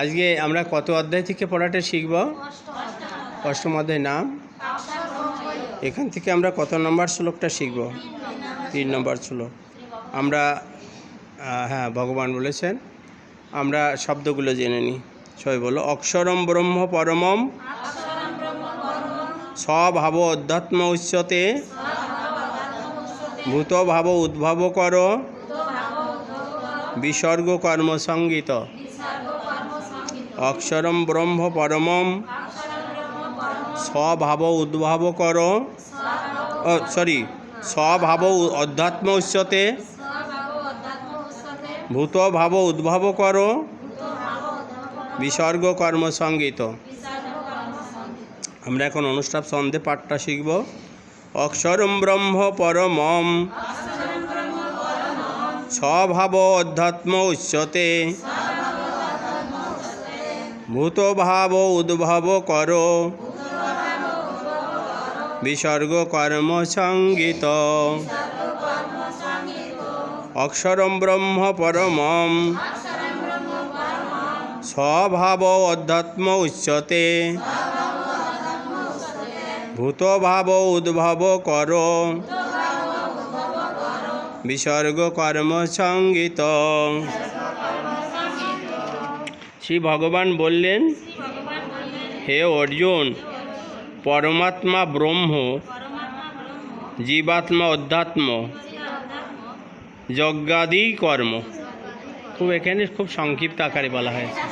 আজকে আমরা কত অধ্যায় থেকে পড়াটা শিখব? অষ্টম অধ্যায়, নাম? এখান থেকে আমরা কত নম্বর শ্লোকটা শিখব? তিন নম্বর শ্লোক। আমরা হ্যাঁ ভগবান বলেছেন। আমরা শব্দগুলো জেনে নিই। সবাই বলো, অক্ষরম ব্রহ্ম পরমম স্বভাব অধ্যাত্ম উচ্যতে ভূত ভাব উদ্ভব কর, বিসর্গ কর্মসঙ্গীত অক্ষরম ব্রহ্ম পরমম। স্বভাব উদ্ভব কর। সরি স্বভাব অধ্যাত্ম উচ্চতে। ভূত ভাব উদ্ভব কর। বিসর্গ কর্মসঙ্গীত আমরা এখন অনুষ্ঠান ছন্দে পাঠটা শিখব। অক্ষরম ব্রহ্ম পরমম। স্বভাব অধ্যাত্ম উচ্চতে। ভূত ভাব উদ্ভব কর বিসর্গ কর্ম সংগীত অক্ষরম ব্রহ্ম পরমম। স্বভাব অধ্যাত্ম উচ্চতে। ভূত ভাব উদ্ভব কর বিসর্গ কর্ম সংগীত শ্রী ভগবান বললেন, হে অর্জুন, পরমাত্মা ব্রহ্ম, জীবাত্মা অধ্যাত্ম, যজ্ঞাদি কর্ম। খুব এখানে খুব সংক্ষিপ্ত আকারে বলা হয়েছে।